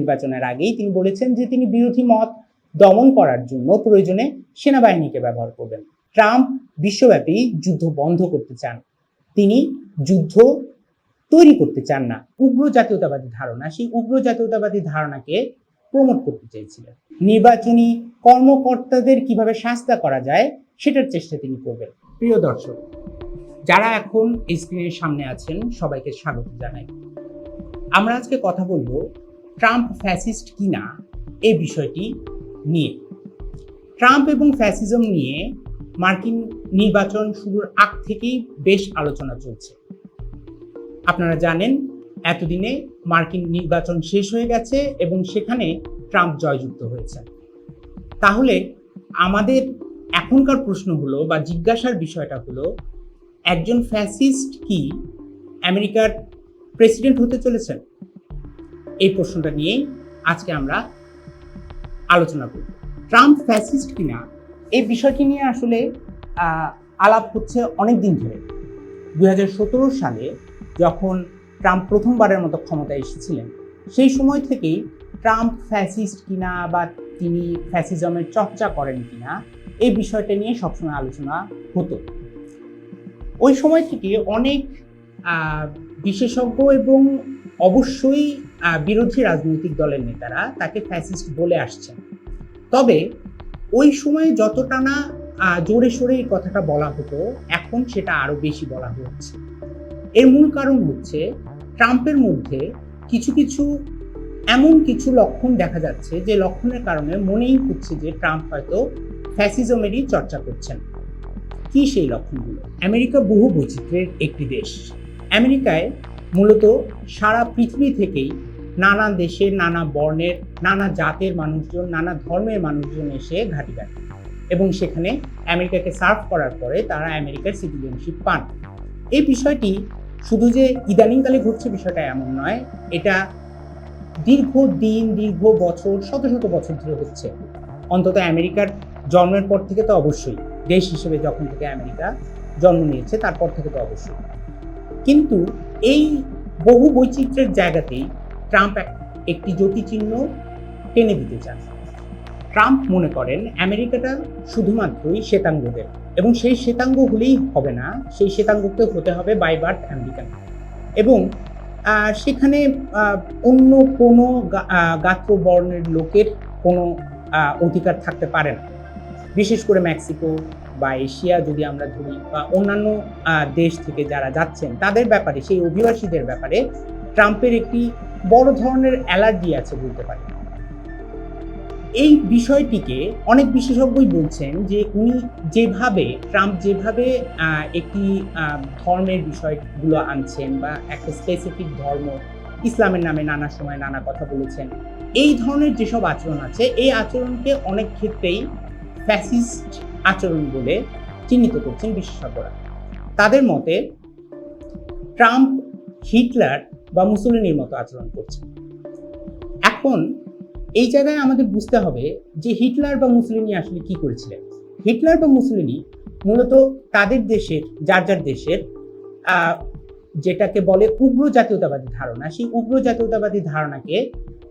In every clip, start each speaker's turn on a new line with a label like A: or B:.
A: নির্বাচনের আগেই তিনি বলেছেন যে তিনি বিরোধী মত দমন করার জন্য প্রয়োজনে সেনাবাহিনীকে ব্যবহার করবেন। ট্রাম্প বিশ্বব্যাপী যুদ্ধ বন্ধ করতে চান। তিনি যুদ্ধ তৈরি করতে চান না। উগ্র জাতীয়তাবাদী ধারণা, সেই উগ্র জাতীয়তাবাদী ধারণাকে প্রমোট করতে চেয়েছিলেন। নির্বাচনী কর্মকর্তাদের কীভাবে শাস্তা করা যায়, সেটার চেষ্টা তিনি করবেন। প্রিয় দর্শক, যারা এখন স্ক্রিনের সামনে আছেন, সবাইকে স্বাগত জানাই। আমরা আজকে কথা বলব ট্রাম্প ফ্যাসিস্ট কিনা এ বিষয়টি নিয়ে। ট্রাম্প এবং ফ্যাসিজম নিয়ে মার্কিন নির্বাচন শুরুর আগ থেকেই বেশ আলোচনা চলছে। আপনারা জানেন, এতদিনে মার্কিন নির্বাচন শেষ হয়ে গেছে এবং সেখানে ট্রাম্প জয়যুক্ত হয়েছে তাহলে আমাদের এখনকার প্রশ্ন হলো বা জিজ্ঞাসার বিষয়টা হলো, একজন ফ্যাসিস্ট কি আমেরিকার প্রেসিডেন্ট হতে চলেছেন? এই প্রশ্নটা নিয়েই আজকে আমরা আলোচনা করব। ট্রাম্প ফ্যাসিস্ট কিনা, এই বিষয়টি নিয়ে আসলে আলাপ হচ্ছে অনেক দিন ধরে। দু হাজার সতেরো সালে যখন ট্রাম্প প্রথমবারের মতো ক্ষমতায় এসেছিলেন, সেই সময় থেকেই ট্রাম্প ফ্যাসিস্ট কিনা বা তিনি ফ্যাসিজমের চর্চা করেন কিনা, এই বিষয়টা নিয়ে সবসময় আলোচনা হতো। ওই সময় থেকে অনেক বিশেষজ্ঞ এবং অবশ্যই বিরোধী রাজনৈতিক দলের নেতারা তাকে ফ্যাসিস্ট বলে আসছেন। তবে ওই সময়ে যতটা না জোরে সোরে এই কথাটা বলা হতো, এখন সেটা আরও বেশি বলা হচ্ছে। এর মূল কারণ হচ্ছে, ট্রাম্পের মধ্যে কিছু কিছু, এমন কিছু লক্ষণ দেখা যাচ্ছে, যে লক্ষণের কারণে মনেই হচ্ছে যে ট্রাম্প হয়তো ফ্যাসিজমেরই চর্চা করছেন। কি সেই লক্ষণগুলো? আমেরিকা বহু বৈচিত্র্যের একটি দেশ। আমেরিকায় মূলত সারা পৃথিবী থেকেই নানা দেশের, নানা বর্ণের, নানা জাতের মানুষজন, নানা ধর্মের মানুষজন এসে ঘাঁটি কাটে। এবং সেখানে আমেরিকাকে সার্ভ করার পরে তারা আমেরিকার সিটিজেনশিপ পান। এই বিষয়টি শুধু যে ইদানিংকালে ঘটছে বিষয়টা এমন নয়, এটা দীর্ঘ দিন, দীর্ঘ বছর, শত শত বছর ধরে হচ্ছে। অন্তত আমেরিকার জন্মের পর থেকে তো অবশ্যই, দেশ হিসেবে যখন থেকে আমেরিকা জন্ম নিয়েছে, তারপর থেকে তো অবশ্যই। কিন্তু এই বহু বৈচিত্র্যের জায়গাতেই ট্রাম্প এক- একটি জ্যোতিচিহ্ন টেনে দিতে চান। ট্রাম্প মনে করেন আমেরিকাটা শুধুমাত্রই শ্বেতাঙ্গদের এবং সেই শ্বেতাঙ্গ হলেই হবে না, সেই শ্বেতাঙ্গকে হতে হবে বাই বার্থ আমেরিকান এবং সেখানে অন্য কোনো গাত্র বর্ণের লোকের কোনো অধিকার থাকতে পারে না। বিশেষ করে মেক্সিকো বা এশিয়া যদি আমরা ধরি বা অন্যান্য দেশ থেকে যারা যাচ্ছেন, তাদের ব্যাপারে, সেই অভিবাসীদের ব্যাপারে ট্রাম্পের একটি বড় ধরনের অ্যালার্জি আছে বলতে পারি এই বিষয়টিকে অনেক বিশেষজ্ঞই বলছেন যে উনি যেভাবে, ট্রাম্প যেভাবে একটি ধর্মের বিষয়গুলো আনছেন বা একটা স্পেসিফিক ধর্ম, ইসলামের নামে নানা সময় নানা কথা বলেছেন, এই ধরনের যেসব আচরণ আছে, এই আচরণকে অনেক ক্ষেত্রেই ফ্যাসিস্ট আচরণ বলে চিহ্নিত করছেন বিশেষজ্ঞরা। তাদের মতে, ট্রাম্প হিটলার বা মুসলিনের মতো আচরণ করছেন। এখন এই জায়গায় আমাদের বুঝতে হবে যে হিটলার বা মুসলিনি আসলে কি করেছিলেন। হিটলার বা মুসলিনি মূলত তাদের দেশের, যার যার দেশের যেটাকে বলে উগ্র জাতীয়তাবাদী ধারণা, সেই উগ্র জাতীয়তাবাদী ধারণাকে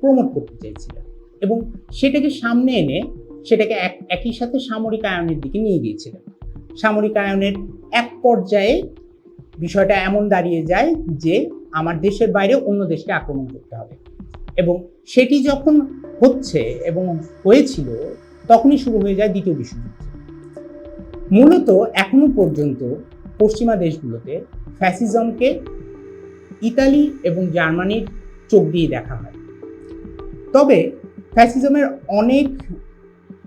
A: প্রমোট করতে চেয়েছিলেন এবং সেটাকে সামনে এনে সেটাকে এক, একই সাথে সামরিক আয়নের দিকে নিয়ে গিয়েছিলেন। সামরিক আয়নের এক পর্যায়ে বিষয়টা এমন দাঁড়িয়ে যায় যে আমার দেশের বাইরে অন্য দেশকে আক্রমণ করতে হবে। এবং সেটি যখন হচ্ছে এবং হয়েছিল, তখনই শুরু হয়ে যায় দ্বিতীয় বিশ্বযুদ্ধ। মূলত এখনও পর্যন্ত পশ্চিমা দেশগুলোতে ফ্যাসিজমকে ইতালি এবং জার্মানির চোখ দিয়ে দেখা হয়। তবে ফ্যাসিজমের অনেক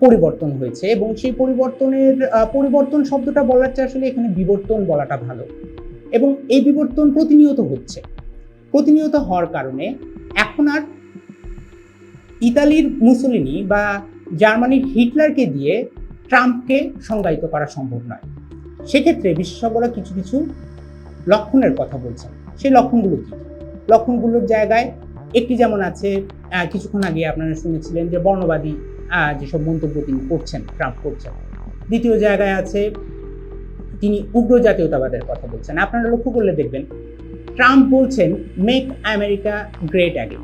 A: পরিবর্তন হয়েছে এবং সেই পরিবর্তনের পরিবর্তন শব্দটা বলার চেয়ে আসলে এখানে বিবর্তন বলাটা ভালো। এবং এই বিবর্তন প্রতিনিয়ত হচ্ছে। প্রতিনিয়ত হওয়ার কারণে এখন আর ইতালির মুসলিনি বা জার্মানির হিটলারকে দিয়ে ট্রাম্পকে সংজ্ঞায়িত করা সম্ভব নয়। সেক্ষেত্রে বিশেষজ্ঞরা কিছু কিছু লক্ষণের কথা বলছেন। সেই লক্ষণগুলো কি? লক্ষণগুলোর জায়গায় একটি যেমন আছে কিছুক্ষণ আগে আপনারা শুনেছিলেন যে বর্ণবাদী যেসব মন্তব্য তিনি করছেন ট্রাম্প করছেন। দ্বিতীয় জায়গায় আছে, তিনি উগ্র জাতীয়তাবাদের কথা বলছেন। আপনারা লক্ষ্য করলে দেখবেন ট্রাম্প বলছেন মেক আমেরিকা গ্রেট অ্যাগেন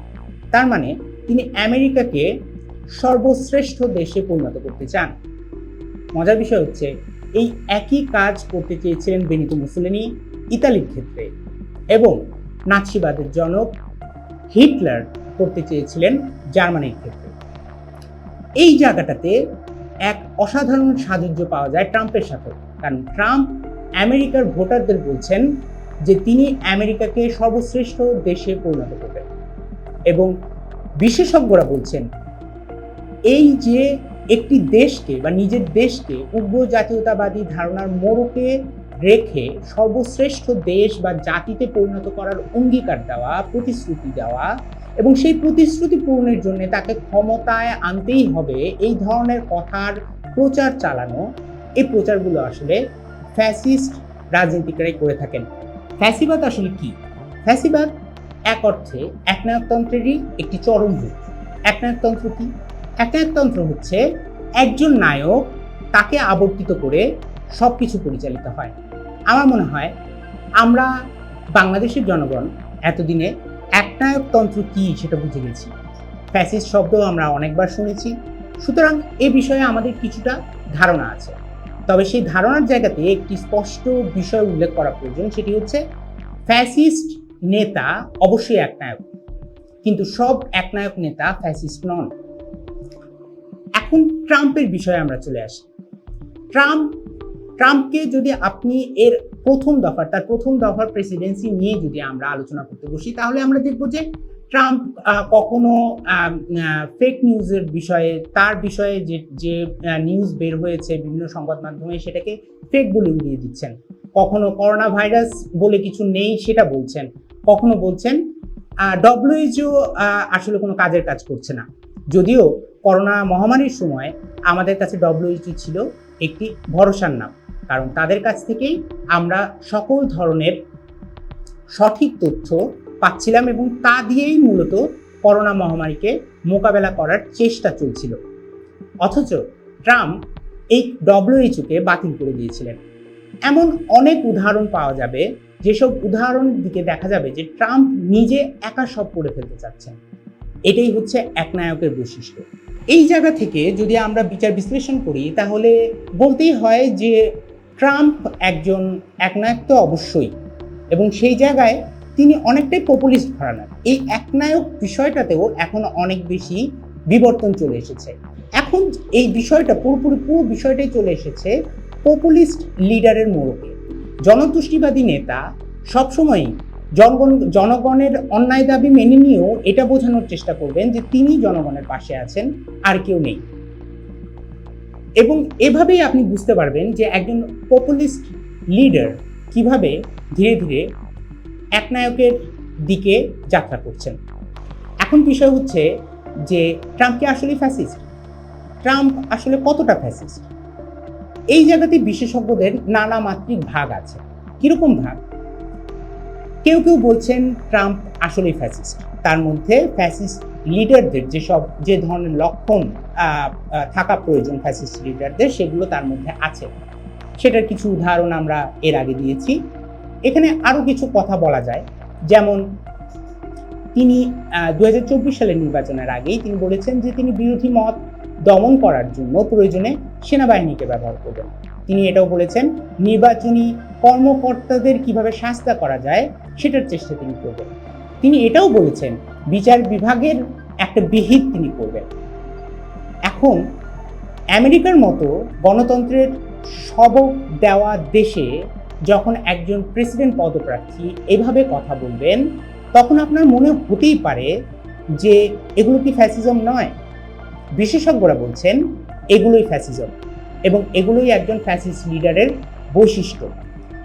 A: তার মানে তিনি আমেরিকাকে সর্বশ্রেষ্ঠ দেশে পরিণত করতে চান। মজার বিষয় হচ্ছে, এই একই কাজ করতে চেয়েছিলেন বেনিতো মুসলিনি, ইতালির ক্ষেত্রে। এবং নাৎসিবাদের জনক হিটলার করতে চেয়েছিলেন জার্মানির ক্ষেত্রে। এই জায়গাটাতে এক অসাধারণ সাযুজ্য পাওয়া যায় ট্রাম্পের সাথে। কারণ ট্রাম্প আমেরিকার ভোটারদের বলছেন যে তিনি আমেরিকাকে সর্বশ্রেষ্ঠ দেশে পরিণত করবেন। এবং বিশেষজ্ঞরা বলছেন, এই যে একটি দেশকে বা নিজের দেশকে উগ্র জাতীয়তাবাদী ধারণার মোড়কে রেখে সর্বশ্রেষ্ঠ দেশ বা জাতিতে পরিণত করার অঙ্গীকার দেওয়া, প্রতিশ্রুতি দেওয়া এবং সেই প্রতিশ্রুতি পূরণের জন্য তাকে ক্ষমতায় আনতেই হবে এই ধরনের কথার প্রচার চালানো। এই প্রচারগুলো আসলে ফ্যাসিস্ট রাজনীতিকারাই করে থাকেন। ফ্যাসিবাদ আসলে কি? ফ্যাসিবাদ এক অর্থে একনায়কতন্ত্রেরই একটি চরম রূপ একনায়কতন্ত্র কি? একনায়কতন্ত্র হচ্ছে একজন নায়ক তাকে আবর্তিত করে সব কিছু পরিচালিত হয়। আমার মনে হয় আমরা বাংলাদেশের জনগণ এতদিনে একনায়কতন্ত্র কি সেটা বুঝে গেছি। ফ্যাসিস্ট শব্দ আমরা অনেকবার শুনেছি। সুতরাং এ বিষয়ে আমাদের কিছুটা ধারণা আছে। তবে সেই ধারণার জায়গাতে একটি স্পষ্ট বিষয় উল্লেখ করা প্রয়োজন, সেটি হচ্ছে ফ্যাসিস্ট নেতা অবশ্যই একনায়ক। কিন্তু সব একনায়ক নেতা ফ্যাসিস্ট নন। এখন ট্রাম্পের বিষয়ে আমরা চলে আসি। ট্রাম্প ট্রাম্পকে যদি আপনি এর প্রথম দফার, তার প্রথম দফার প্রেসিডেন্সি নিয়ে যদি আমরা আলোচনা করতে বসি, তাহলে আমরা দেখব যে ট্রাম্প কখনো ফেক নিউজের বিষয়ে, তার বিষয়ে যে যে নিউজ বের হয়েছে বিভিন্ন সংবাদ মাধ্যমে, সেটাকে ফেক বলে উড়িয়ে দিচ্ছেন। কখনো করোনা ভাইরাস বলে কিছু নেই, সেটা বলছেন। কখনো বলছেন ডব্লিউএইচও আসলে কোনো কাজের কাজ করছে না। যদিও করোনা মহামারীর সময় আমাদের কাছে ডব্লিউএইচও ছিল একটি ভরসার নাম। কারণ তাদের কাছ থেকেই আমরা সকল ধরনের সঠিক তথ্য পাচ্ছিলাম এবং তা দিয়েই মূলত করোনা মহামারীকে মোকাবেলা করার চেষ্টা চলছিল। অথচ ট্রাম্প এই ডব্লিউএইচওকে বাতিল করে দিয়েছিলেন। এমন অনেক উদাহরণ পাওয়া যাবে, যেসব উদাহরণের দিকে দেখা যাবে যে ট্রাম্প নিজে একা সব করে ফেলতে চাচ্ছেন। এটাই হচ্ছে একনায়কের বৈশিষ্ট্য। এই জায়গা থেকে যদি আমরা বিচার বিশ্লেষণ করি, তাহলে বলতেই হয় যে ট্রাম্প একজন একনায়ক তো অবশ্যই। এবং সেই জায়গায় তিনি অনেকটাই পপুলিস্ট ঘরানার এই একনায়ক বিষয়টাতেও এখন অনেক বেশি বিবর্তন চলে এসেছে। এখন এই বিষয়টা পুরোপুরি পুরো বিষয়টাই চলে এসেছে পপুলিস্ট লিডারের মোড়কে। জনতুষ্টিবাদী নেতা সবসময়ই জনগণ, জনগণের অন্যায় দাবি মেনে নিয়েও এটা বোঝানোর চেষ্টা করবেন যে তিনি জনগণের পাশে আছেন, আর কেউ নেই। এবং এভাবেই আপনি বুঝতে পারবেন যে একজন পপুলিস্ট লিডার কীভাবে ধীরে ধীরে একনায়কের দিকে যাত্রা করছেন। এখন বিষয় হচ্ছে যে ট্রাম্প কি আসলে ফ্যাসিস্ট ট্রাম্প আসলে কতটা ফ্যাসিস্ট এই জায়গাতে বিশেষজ্ঞদের নানা মাত্রিক ভাগ আছে। কীরকম ভাগ? কেউ কেউ বলছেন ট্রাম্প আসলেই ফ্যাসিস্ট তার মধ্যে ফ্যাসিস্ট লিডারদের যেসব, যে ধরনের লক্ষণ থাকা প্রয়োজন ফ্যাসিস্ট লিডারদের সেগুলো তার মধ্যে আছে। সেটার কিছু উদাহরণ আমরা এর আগে দিয়েছি। এখানে আরও কিছু কথা বলা যায়। যেমন, তিনি দু হাজার চব্বিশ সালের নির্বাচনের আগেই তিনি বলেছেন যে তিনি বিরোধী মত দমন করার জন্য প্রয়োজনে সেনাবাহিনীকে ব্যবহার করবেন। তিনি এটাও বলেছেন, নির্বাচনী কর্মকর্তাদের কীভাবে শাস্তা করা যায়, সেটার চেষ্টা তিনি করবেন। তিনি এটাও বলেছেন বিচার বিভাগের একটা বিহিত তিনি করবেন। এখন আমেরিকার মতো গণতন্ত্রের সবক দেওয়া দেশে যখন একজন প্রেসিডেন্ট পদপ্রার্থী এভাবে কথা বলবেন, তখন আপনার মনে হতেই পারে যে এগুলো কি ফ্যাসিজম নয়। বিশেষজ্ঞরা বলছেন, এগুলোই ফ্যাসিজম এবং এগুলোই একজন ফ্যাসিস্ট লিডারের বৈশিষ্ট্য,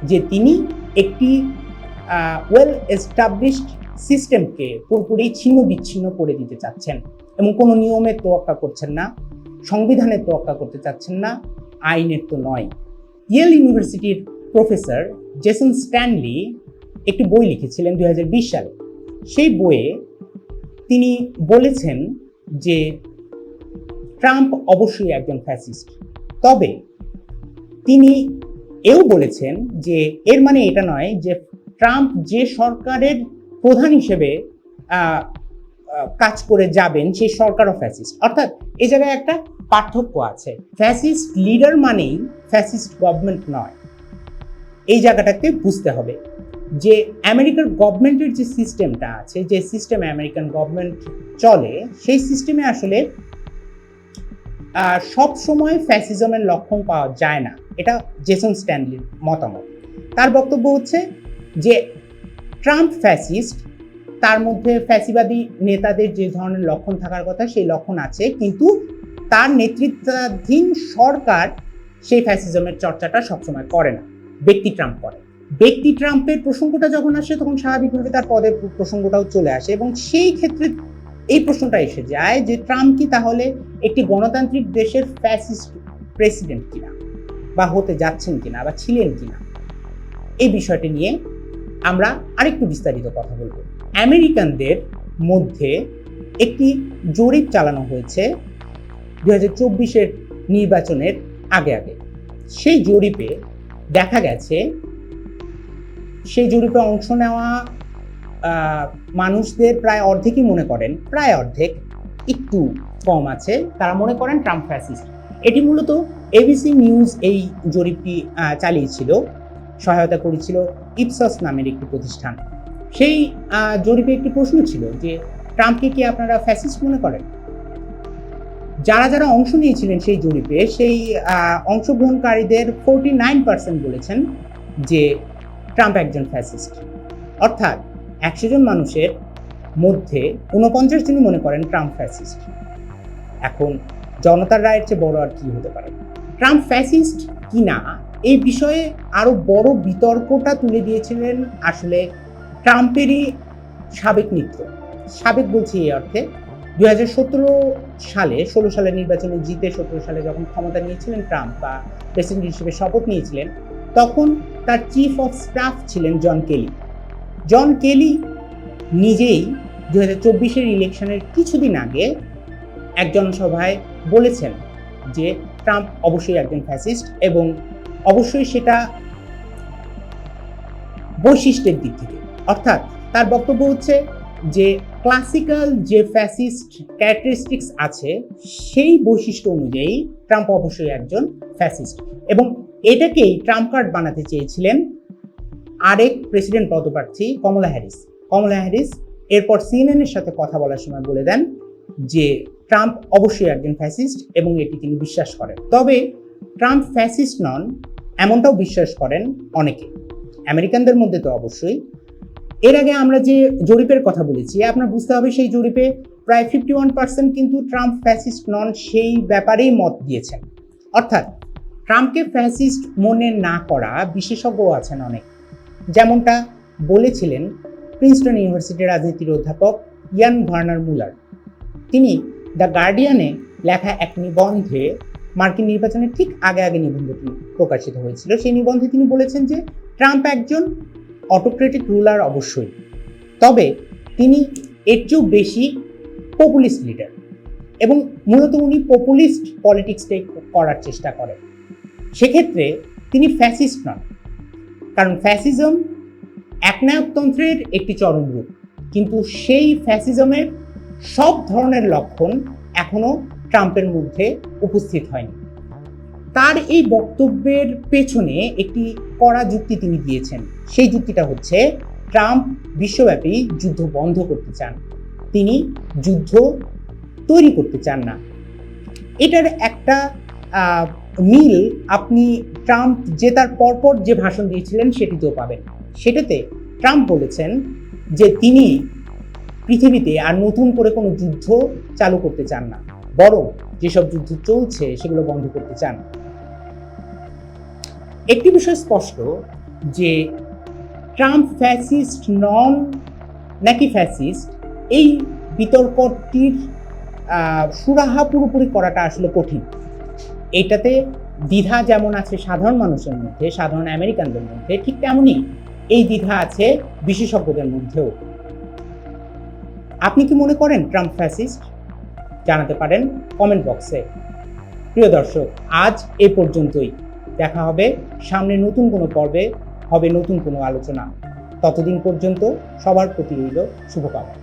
A: যে তিনি একটি ওয়েল এস্টাবলিশড সিস্টেমকে পুরোপুরি ছিন্ন বিচ্ছিন্ন করে দিতে চাচ্ছেন এবং কোনো নিয়মের তোয়াক্কা করছেন না সংবিধানের তোয়াক্কা করতে চাচ্ছেন না, আইনের তো নয়। ইয়েল ইউনিভার্সিটির প্রফেসর জেসন স্ট্যানলি একটি বই লিখেছিলেন দু হাজার বিশ সালে। সেই বইয়ে তিনি বলেছেন যে ট্রাম্প অবশ্যই একজন ফ্যাসিস্ট। তবে তিনি এও বলেছেন যে এর মানে এটা নয় যে ট্রাম্প যে সরকারের প্রধান হিসেবে কাজ করে যাবেন, সেই সরকারও ফ্যাসিস্ট। অর্থাৎ এ জায়গায় একটা পার্থক্য আছে। ফ্যাসিস্ট লিডার মানেই ফ্যাসিস্ট গভর্নমেন্ট নয়। এই জায়গাটাকে বুঝতে হবে যে আমেরিকার গভর্নমেন্টের যে সিস্টেমটা আছে, যে সিস্টেমে আমেরিকান গভর্নমেন্ট চলে, সেই সিস্টেমে আসলে সব সময় ফ্যাসিজমের লক্ষণ পাওয়া যায় না। এটা জেসন স্ট্যানলির মতামত। তার বক্তব্য হচ্ছে যে ট্রাম্প ফ্যাসিস্ট, তার মধ্যে ফ্যাসিবাদী নেতাদের যে ধরনের লক্ষণ থাকার কথা সেই লক্ষণ আছে, কিন্তু তার নেতৃত্বাধীন সরকার সেই ফ্যাসিজমের চর্চাটা সবসময় করে না। ব্যক্তি ট্রাম্প করে। ব্যক্তি ট্রাম্পের প্রসঙ্গটা যখন আসে, তখন স্বাভাবিকভাবে তার পদের প্রসঙ্গটাও চলে আসে এবং সেই ক্ষেত্রে এই প্রশ্নটা এসে যায় যে ট্রাম্প কি তাহলে একটি গণতান্ত্রিক দেশের ফ্যাসিস্ট প্রেসিডেন্ট কিনা বা হতে যাচ্ছেন কিনা বা ছিলেন কিনা? এই বিষয়টি নিয়ে আমরা আরেকটু বিস্তারিত কথা বলব। আমেরিকানদের মধ্যে একটি জরিপ চালানো হয়েছে দু হাজার চব্বিশের নির্বাচনের আগে আগে। সেই জরিপে দেখা গেছে, সেই জরিপে অংশ নেওয়া মানুষদের প্রায় অর্ধেকই মনে করেন, প্রায় অর্ধেক একটু কম আছে, তারা মনে করেন ট্রাম্প ফ্যাসিস্ট এটি মূলত এবিসি নিউজ এই জরিপটি চালিয়েছিল, সহায়তা করেছিল ইপসস নামের একটি প্রতিষ্ঠান। সেই জরিপে একটি প্রশ্ন ছিল যে, ট্রাম্পকে কি আপনারা ফ্যাসিস্ট মনে করেন? যারা যারা অংশ নিয়েছিলেন সেই জরিপে, সেই অংশগ্রহণকারীদের ফোরটি নাইন পার্সেন্ট বলেছেন যে, ট্রাম্প একজন ফ্যাসিস্ট। অর্থাৎ একশো জন মানুষের মধ্যে উনপঞ্চাশ জনই মনে করেন ট্রাম্প ফ্যাসিস্ট। এখন জনতার রায়ের চেয়ে বড় আর কি হতে পারে? ট্রাম্প ফ্যাসিস্ট কি না এই বিষয়ে আরও বড় বিতর্কটা তুলে দিয়েছিলেন আসলে ট্রাম্পেরই সাবেক মিত্র। সাবেক বলছি এই অর্থে দু হাজার সতেরো সালে, ষোলো সালের নির্বাচনে জিতে সতেরো সালে যখন ক্ষমতা নিয়েছিলেন ট্রাম্প বা প্রেসিডেন্ট হিসেবে শপথ নিয়েছিলেন, তখন তার চিফ অফ স্টাফ ছিলেন জন কেলি। জন কেলি নিজেই দু হাজার চব্বিশের ইলেকশনের কিছুদিন আগে এক জনসভায় বলেছেন যে ট্রাম্প অবশ্যই একজন ফ্যাসিস্ট এবং অবশ্যই সেটা বৈশিষ্ট্যের দিক থেকে। অর্থাৎ তার বক্তব্য হচ্ছে যে ক্লাসিক্যাল যে ফ্যাসিস্ট ক্যারেক্টারিস্টিক্স আছে, সেই বৈশিষ্ট্য অনুযায়ী ট্রাম্প অবশ্যই একজন ফ্যাসিস্ট এবং এটাকেই ট্রাম্প কার্ড বানাতে চেয়েছিলেন আরেক প্রেসিডেন্ট পদপ্রার্থী কমলা হ্যারিস। কমলা হ্যারিস, এরপর সিএনএন এর সাথে কথা বলার সময় বলে দেন যে, ট্রাম্প অবশ্যই একজন ফ্যাসিস্ট এবং এটি তিনি বিশ্বাস করেন। তবে ট্রাম্প ফ্যাসিস্ট নন, এমনটাও বিশ্বাস করেন অনেকে। আমেরিকানদের মধ্যে তো অবশ্যই। এর আগে আমরা যে জরিপের কথা বলেছি, আপনার বুঝতে হবে সেই জরিপে প্রায় ফিফটি ওয়ান পার্সেন্ট কিন্তু ট্রাম্প ফ্যাসিস্ট নন সেই ব্যাপারেই মত দিয়েছেন। অর্থাৎ, ট্রাম্পকে ফ্যাসিস্ট মনে না করা বিশেষজ্ঞ আছেন অনেক। যেমনটা বলেছিলেন প্রিন্সটন ইউনিভার্সিটির রাজনীতির অধ্যাপক ইয়ান ভার্নার মুলার। তিনি দ্য গার্ডিয়ানে লেখা এক নিবন্ধে মার্কিন নির্বাচনের ঠিক আগে আগে নিবন্ধটি প্রকাশিত হয়েছিল। সেই নিবন্ধে তিনি বলেছেন যে, ট্রাম্প একজন অটোক্রেটিক রুলার অবশ্যই। তবে তিনি এর চেয়েও বেশি পপুলিস্ট লিডার এবং মূলত উনি পপুলিস্ট পলিটিক্সটাই করার চেষ্টা করেন। সেক্ষেত্রে তিনি ফ্যাসিস্ট নন। কারণ ফ্যাসিজম একনায়কতন্ত্রের একটি চরম রূপ। কিন্তু সেই ফ্যাসিজমের সব ধরনের লক্ষণ এখনও ট্রাম্পের মধ্যে উপস্থিত হয়নি। তার এই বক্তব্যের পেছনে একটি কড়া যুক্তি তিনি দিয়েছেন। সেই যুক্তিটা হচ্ছে, ট্রাম্প বিশ্বব্যাপী যুদ্ধ বন্ধ করতে চান। তিনি যুদ্ধ তৈরি করতে চান না। এটার একটা মিল আপনি ট্রাম্প যে তার পরপর যে ভাষণ দিয়েছিলেন সেটিতেও পাবেন। সেটাতে ট্রাম্প বলেছেন যে তিনি পৃথিবীতে আর নতুন করে কোনো যুদ্ধ চালু করতে চান না। বরং যেসব যুদ্ধ চলছে, সেগুলো বন্ধ করতে চান। একটি বিষয় স্পষ্ট যে ট্রাম্প ফ্যাসিস্ট নন, নাকি ফ্যাসিস্ট, এই বিতর্কটির সুরাহা পুরোপুরি করাটা আসলে কঠিন। এটাতে দ্বিধা যেমন আছে সাধারণ মানুষের মধ্যে, সাধারণ আমেরিকানদের মধ্যে, ঠিক তেমনই এই দ্বিধা আছে বিশেষজ্ঞদের মধ্যেও। আপনি কি মনে করেন ট্রাম্প ফ্যাসিস্ট? জানাতে পারেন কমেন্ট বক্সে প্রিয় দর্শক, আজ এ পর্যন্তই। দেখা হবে সামনে নতুন কোনো পর্বে, হবে নতুন কোনো আলোচনা। ততদিন পর্যন্ত সবার প্রতি রইল শুভকামনা।